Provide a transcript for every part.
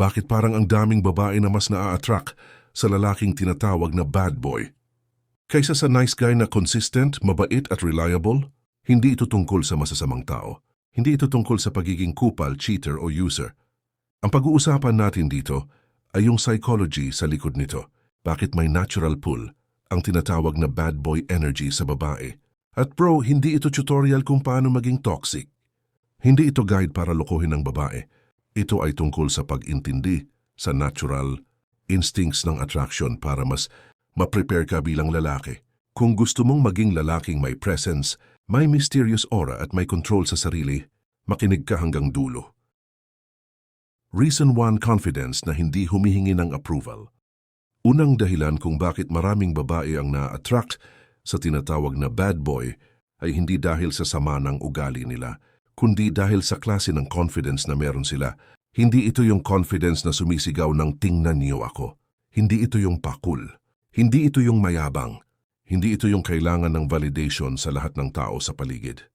Bakit parang ang daming babae na mas naa-attract sa lalaking tinatawag na bad boy? Kaysa sa nice guy na consistent, mabait at reliable, hindi ito tungkol sa masasamang tao. Hindi ito tungkol sa pagiging kupal, cheater o user. Ang pag-uusapan natin dito ay yung psychology sa likod nito. Bakit may natural pull, ang tinatawag na bad boy energy sa babae. At bro, hindi ito tutorial kung paano maging toxic. Hindi ito guide para lokohin ang babae. Ito ay tungkol sa pag-intindi sa natural instincts ng attraction para mas ma-prepare ka bilang lalaki. Kung gusto mong maging lalaking may presence, may mysterious aura at may control sa sarili, makinig ka hanggang dulo. Reason 1 confidence na hindi humihingi ng approval. Unang dahilan kung bakit maraming babae ang na-attract sa tinatawag na bad boy ay hindi dahil sa sama ng ugali nila, kundi dahil sa klase ng confidence na meron sila. Hindi ito yung confidence na sumisigaw ng tingnan niyo ako. Hindi ito yung pakul. Hindi ito yung mayabang. Hindi ito yung kailangan ng validation sa lahat ng tao sa paligid.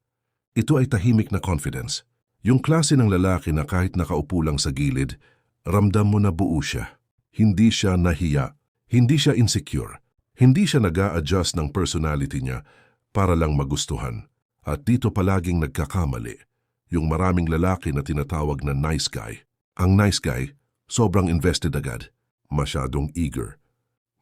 Ito ay tahimik na confidence. Yung klase ng lalaki na kahit nakaupo lang sa gilid, ramdam mo na buo siya. Hindi siya nahiya. Hindi siya insecure. Hindi siya nag adjust ng personality niya para lang magustuhan. At dito palaging nagkakamali. Yung maraming lalaki na tinatawag na nice guy. Ang nice guy, sobrang invested agad. Masyadong eager.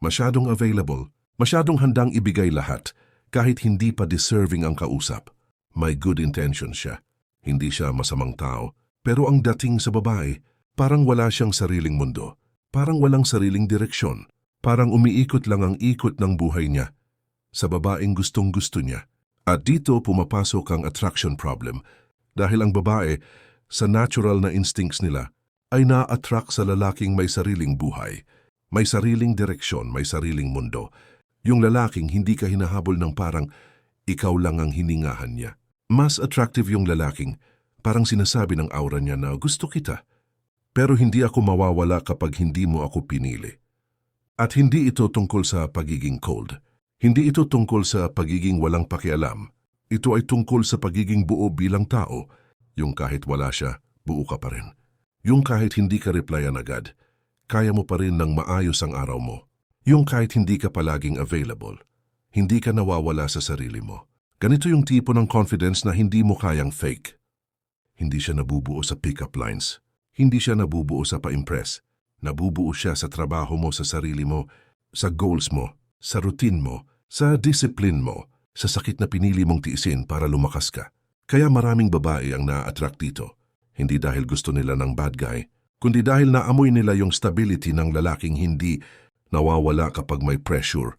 Masyadong available. Masyadong handang ibigay lahat kahit hindi pa deserving ang kausap. May good intentions siya. Hindi siya masamang tao. Pero ang dating sa babae, parang wala siyang sariling mundo. Parang walang sariling direksyon. Parang umiikot lang ang ikot ng buhay niya sa babaeng gustong gusto niya. At dito pumapasok ang attraction problem dahil ang babae sa natural na instincts nila ay na-attract sa lalaking may sariling buhay, may sariling direksyon, may sariling mundo. Yung lalaking hindi ka hinahabol ng parang ikaw lang ang hiningahan niya. Mas attractive yung lalaking, parang sinasabi ng aura niya na gusto kita. Pero hindi ako mawawala kapag hindi mo ako pinili. At hindi ito tungkol sa pagiging cold. Hindi ito tungkol sa pagiging walang pakialam. Ito ay tungkol sa pagiging buo bilang tao. Yung kahit wala siya, buo ka pa rin. Yung kahit hindi ka replyan agad, kaya mo pa rin ng maayos ang araw mo. Yung kahit hindi ka palaging available, hindi ka nawawala sa sarili mo. Ganito yung tipo ng confidence na hindi mo kayang fake. Hindi siya nabubuo sa pick-up lines. Hindi siya nabubuo sa pa-impress. Nabubuo siya sa trabaho mo sa sarili mo, sa goals mo, sa routine mo, sa discipline mo, sa sakit na pinili mong tiisin para lumakas ka. Kaya maraming babae ang na-attract dito. Hindi dahil gusto nila ng bad guy, kundi dahil naamoy nila yung stability ng lalaking hindi nawawala kapag may pressure.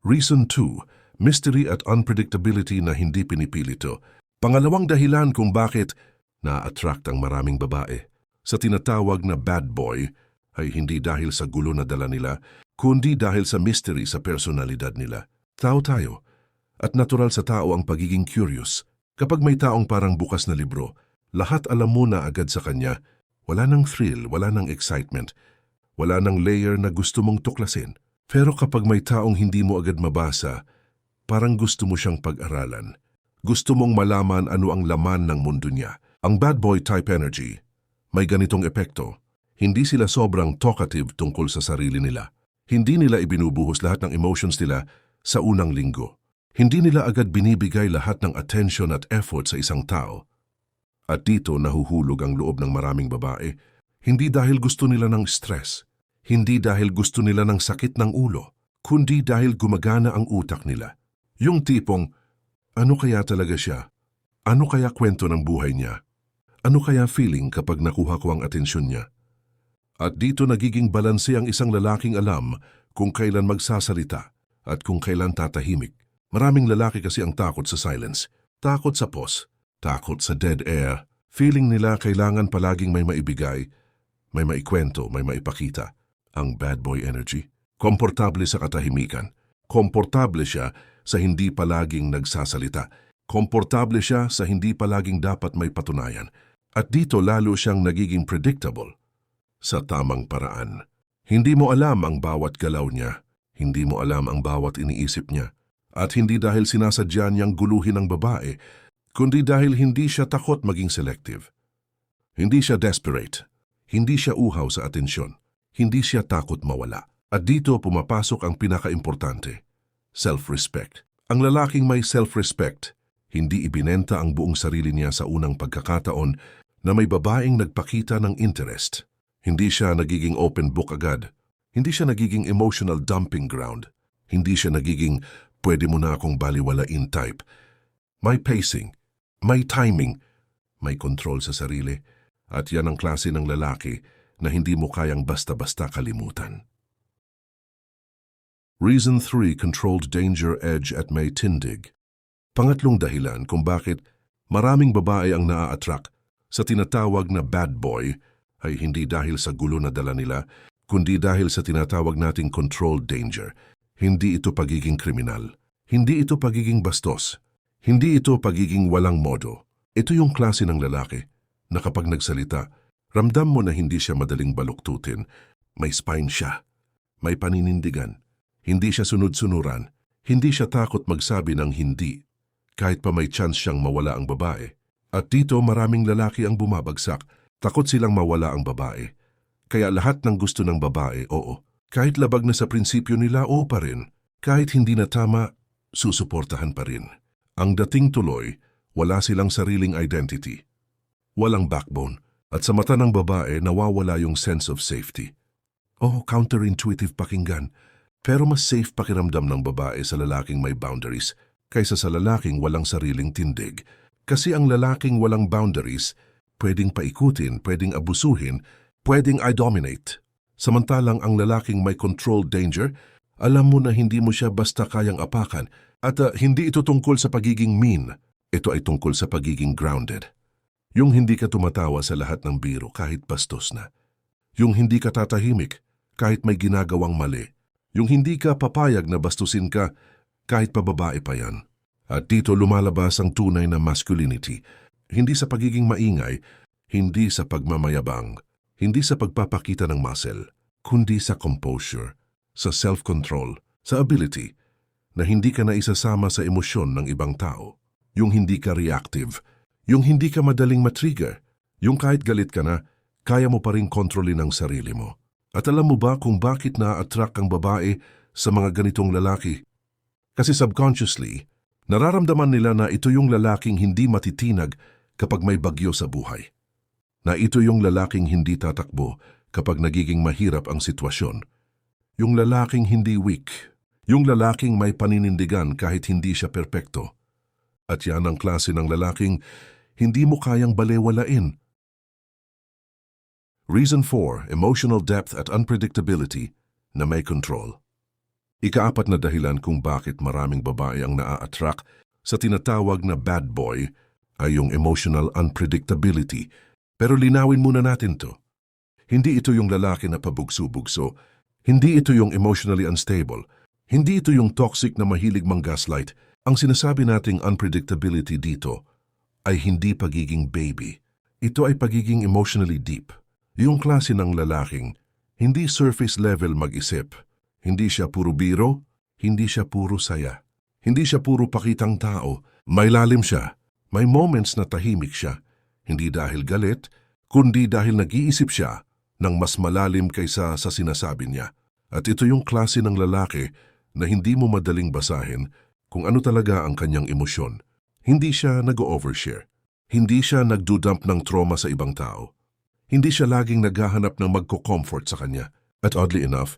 Reason 2, mystery at unpredictability na hindi pinipilito. Pangalawang dahilan kung bakit na-attract ang maraming babae sa tinatawag na bad boy ay hindi dahil sa gulo na dala nila, kundi dahil sa mystery sa personalidad nila. Tao tayo, at natural sa tao ang pagiging curious. Kapag may taong parang bukas na libro, lahat alam mo na agad sa kanya, wala nang thrill, wala nang excitement, wala nang layer na gusto mong tuklasin. Pero kapag may taong hindi mo agad mabasa, parang gusto mo siyang pag-aralan. Gusto mong malaman ano ang laman ng mundo niya. Ang bad boy type energy, may ganitong epekto. Hindi sila sobrang talkative tungkol sa sarili nila. Hindi nila ibinubuhos lahat ng emotions nila sa unang linggo. Hindi nila agad binibigay lahat ng attention at effort sa isang tao. At dito nahuhulog ang loob ng maraming babae, hindi dahil gusto nila ng stress, hindi dahil gusto nila ng sakit ng ulo, kundi dahil gumagana ang utak nila. Yung tipong, ano kaya talaga siya? Ano kaya kwento ng buhay niya? Ano kaya feeling kapag nakuha ko ang atensyon niya? At dito nagiging balanse ang isang lalaking alam kung kailan magsasalita at kung kailan tatahimik. Maraming lalaki kasi ang takot sa silence, takot sa pause, takot sa dead air. Feeling nila kailangan palaging may maibigay, may maikwento, may maipakita. Ang bad boy energy. Komportable sa katahimikan. Komportable siya sa hindi palaging nagsasalita. Komportable siya sa hindi palaging dapat may patunayan. At dito lalo siyang nagiging predictable sa tamang paraan. Hindi mo alam ang bawat galaw niya, hindi mo alam ang bawat iniisip niya, at hindi dahil sinasadya niyang guluhin ang babae, kundi dahil hindi siya takot maging selective. Hindi siya desperate, Hindi siya uhaw sa atensyon. Hindi siya takot mawala. At dito pumapasok ang pinakaimportante, self-respect. Ang lalaking may self-respect, hindi ibinenta ang buong sarili niya sa unang pagkakataon na may babaeng nagpakita ng interest. Hindi siya nagiging open book agad. Hindi siya nagiging emotional dumping ground. Hindi siya nagiging pwede mo na akong baliwalain type. May pacing, may timing, may control sa sarili. At yan ang klase ng lalaki na hindi mo kayang basta-basta kalimutan. Reason 3 Controlled Danger Edge at May Tindig Pangatlong dahilan kung bakit maraming babae ang naa-attract sa tinatawag na bad boy ay hindi dahil sa gulo na dala nila, kundi dahil sa tinatawag nating controlled danger. Hindi ito pagiging kriminal. Hindi ito pagiging bastos. Hindi ito pagiging walang modo. Ito yung klase ng lalaki na kapag nagsalita, ramdam mo na hindi siya madaling baluktutin. May spine siya. May paninindigan. Hindi siya sunod-sunuran. Hindi siya takot magsabi ng hindi. Kahit pa may chance siyang mawala ang babae. At dito maraming lalaki ang bumabagsak. Takot silang mawala ang babae. Kaya lahat ng gusto ng babae, oo. Kahit labag na sa prinsipyo nila, oo pa rin. Kahit hindi na tama, susuportahan pa rin. Ang dating tuloy, wala silang sariling identity. Walang backbone. At sa mata ng babae, nawawala yung sense of safety. Oh, counterintuitive pakinggan. Pero mas safe pakiramdam ng babae sa lalaking may boundaries kaysa sa lalaking walang sariling tindig. Kasi ang lalaking walang boundaries, pwedeng paikutin, pwedeng abusuhin, pwedeng I-dominate. Samantalang ang lalaking may controlled danger, alam mo na hindi mo siya basta kayang apakan at ah, hindi ito tungkol sa pagiging mean. Ito ay tungkol sa pagiging grounded. Yung hindi ka tumatawa sa lahat ng biro kahit bastos na. Yung hindi ka tatahimik kahit may ginagawang mali. Yung hindi ka papayag na bastusin ka kahit pababae pa yan. At dito lumalabas ang tunay na masculinity. Hindi sa pagiging maingay, hindi sa pagmamayabang, hindi sa pagpapakita ng muscle, kundi sa composure, sa self-control, sa ability, na hindi ka na isasama sa emosyon ng ibang tao. Yung hindi ka reactive, yung hindi ka madaling matrigger, yung kahit galit ka na, kaya mo pa rin kontrolin ang sarili mo. At alam mo ba kung bakit na-attract ang babae sa mga ganitong lalaki? Kasi subconsciously, nararamdaman nila na ito yung lalaking hindi matitinag kapag may bagyo sa buhay. Na ito yung lalaking hindi tatakbo kapag nagiging mahirap ang sitwasyon. Yung lalaking hindi weak. Yung lalaking may paninindigan kahit hindi siya perpekto. At yan ang klase ng lalaking hindi mo kayang balewalain Reason 4, emotional depth at unpredictability na may control. Ikaapat na dahilan kung bakit maraming babae ang naa-attract sa tinatawag na bad boy ay yung emotional unpredictability. Pero linawin muna natin to. Hindi ito yung lalaki na pabugso-bugso. Hindi ito yung emotionally unstable. Hindi ito yung toxic na mahilig mang gaslight. Ang sinasabi nating unpredictability dito ay hindi pagiging baby. Ito ay pagiging emotionally deep. Yung klase ng lalaking, hindi surface level mag-isip. Hindi siya puro biro, hindi siya puro saya. Hindi siya puro pakitang tao, may lalim siya. May moments na tahimik siya. Hindi dahil galit, kundi dahil nag-iisip siya ng mas malalim kaysa sa sinasabi niya. At ito yung klase ng lalaki na hindi mo madaling basahin kung ano talaga ang kanyang emosyon. Hindi siya nag-overshare. Hindi siya nagdudump ng trauma sa ibang tao. Hindi siya laging naghahanap ng magko-comfort sa kanya. At oddly enough,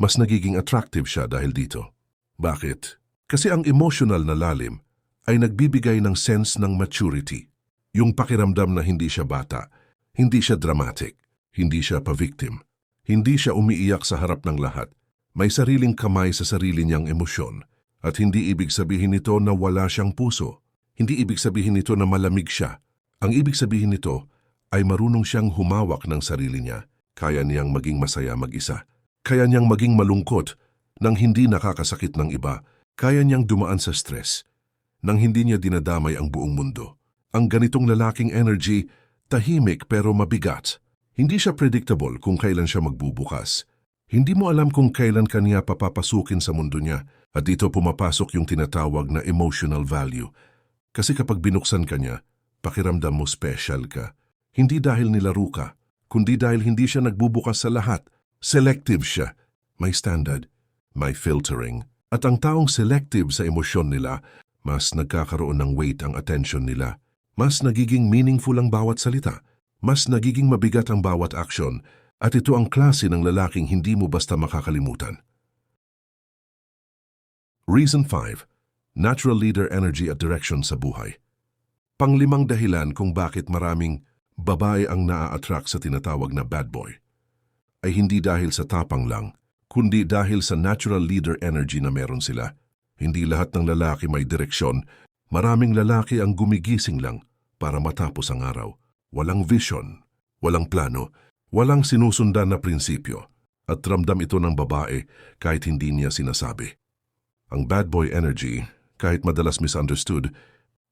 mas nagiging attractive siya dahil dito. Bakit? Kasi ang emotional na lalim ay nagbibigay ng sense ng maturity. Yung pakiramdam na hindi siya bata, hindi siya dramatic, hindi siya pa-victim, hindi siya umiiyak sa harap ng lahat. May sariling kamay sa sarili niyang emosyon. At hindi ibig sabihin nito na wala siyang puso. Hindi ibig sabihin nito na malamig siya. Ang ibig sabihin nito ay marunong siyang humawak ng sarili niya. Kaya niyang maging masaya mag-isa. Kaya niyang maging malungkot nang hindi nakakasakit ng iba. Kaya niyang dumaan sa stress nang hindi niya dinadamay ang buong mundo. Ang ganitong lalaking energy, tahimik pero mabigat. Hindi siya predictable kung kailan siya magbubukas. Hindi mo alam kung kailan kanya papapasukin sa mundo niya at dito pumapasok yung tinatawag na emotional value. Kasi kapag binuksan ka niya, pakiramdam mo special ka. Hindi dahil nilaro ka, kundi dahil hindi siya nagbubukas sa lahat. Selective siya. May standard, may filtering. At ang taong selective sa emosyon nila, mas nagkakaroon ng weight ang attention nila. Mas nagiging meaningful ang bawat salita. Mas nagiging mabigat ang bawat aksyon. At ito ang klase ng lalaking hindi mo basta makakalimutan. Reason 5. Natural leader energy at direction sa buhay. Panglimang dahilan kung bakit maraming babae ang naa-attract sa tinatawag na bad boy ay hindi dahil sa tapang lang, kundi dahil sa natural leader energy na meron sila. Hindi lahat ng lalaki may direksyon, maraming lalaki ang gumigising lang para matapos ang araw. Walang vision, walang plano, walang sinusundan na prinsipyo, at ramdam ito ng babae kahit hindi niya sinasabi. Ang bad boy energy, kahit madalas misunderstood,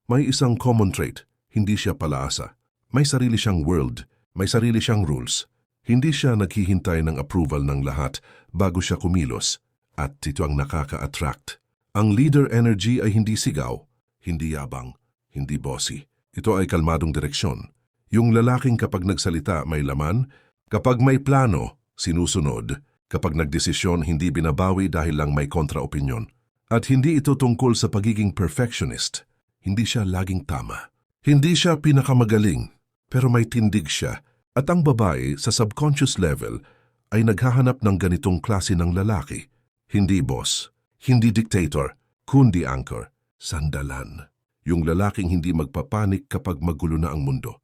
may isang common trait, hindi siya palaasa. May sarili siyang world, may sarili siyang rules. Hindi siya naghihintay ng approval ng lahat bago siya kumilos at ito ang nakaka-attract. Ang leader energy ay hindi sigaw, hindi yabang, hindi bossy. Ito ay kalmadong direksyon. Yung lalaking kapag nagsalita may laman, kapag may plano, sinusunod, kapag nagdesisyon hindi binabawi dahil lang may kontra-opinyon. At hindi ito tungkol sa pagiging perfectionist. Hindi siya laging tama. Hindi siya pinakamagaling, pero may tindig siya at ang babae sa subconscious level ay naghahanap ng ganitong klase ng lalaki. Hindi boss, hindi dictator, kundi anchor, sandalan. Yung lalaking hindi magpapanik kapag magulo na ang mundo.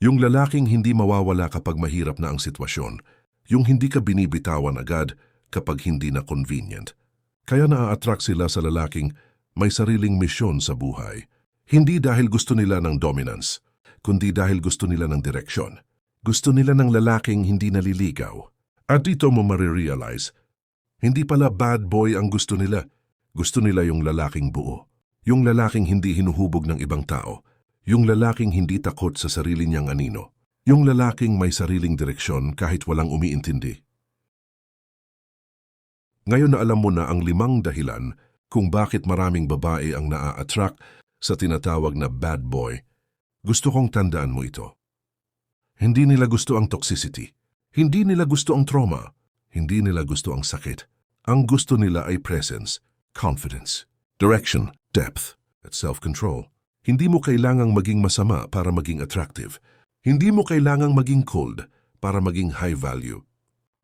Yung lalaking hindi mawawala kapag mahirap na ang sitwasyon. Yung hindi ka binibitawan agad kapag hindi na convenient. Kaya naa-attract sila sa lalaking may sariling misyon sa buhay. Hindi dahil gusto nila ng dominance, kundi dahil gusto nila ng direksyon. Gusto nila ng lalaking hindi naliligaw. At dito mo marirealize, hindi pala bad boy ang gusto nila. Gusto nila yung lalaking buo. Yung lalaking hindi hinuhubog ng ibang tao. Yung lalaking hindi takot sa sarili niyang anino. Yung lalaking may sariling direksyon kahit walang umiintindi. Ngayon na alam mo na ang limang dahilan kung bakit maraming babae ang naa-attract sa tinatawag na bad boy, gusto kong tandaan mo ito. Hindi nila gusto ang toxicity. Hindi nila gusto ang trauma. Hindi nila gusto ang sakit. Ang gusto nila ay presence, confidence, direction, depth, at self-control. Hindi mo kailangang maging masama para maging attractive. Hindi mo kailangang maging cold para maging high value.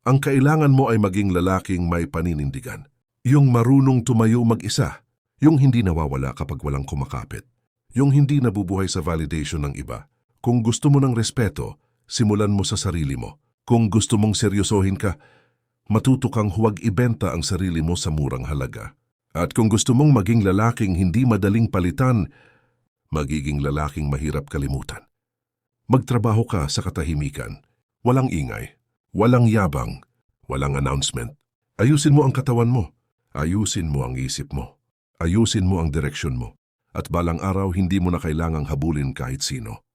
Ang kailangan mo ay maging lalaking may paninindigan. Yung marunong tumayo mag-isa. Yung hindi nawawala kapag walang kumakapit. Yung hindi nabubuhay sa validation ng iba. Kung gusto mo ng respeto, simulan mo sa sarili mo. Kung gusto mong seryosohin ka, matuto kang huwag ibenta ang sarili mo sa murang halaga. At kung gusto mong maging lalaking hindi madaling palitan, magiging lalaking mahirap kalimutan. Magtrabaho ka sa katahimikan. Walang ingay, walang yabang, walang announcement. Ayusin mo ang katawan mo. Ayusin mo ang isip mo. Ayusin mo ang direksyon mo. At balang araw hindi mo na kailangang habulin kahit sino.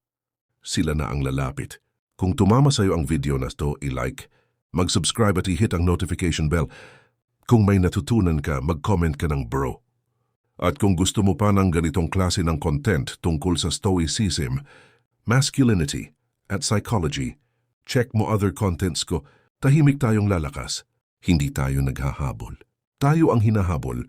Sila na ang lalapit. Kung tumama sa'yo ang video na to, i-like, mag-subscribe at i-hit ang notification bell. Kung may natutunan ka, mag-comment ka ng bro. At kung gusto mo pa ng ganitong klase ng content tungkol sa stoicism, masculinity, at psychology, check mo other contents ko, tahimik tayong lalakas. Hindi tayo naghahabol. Tayo ang hinahabol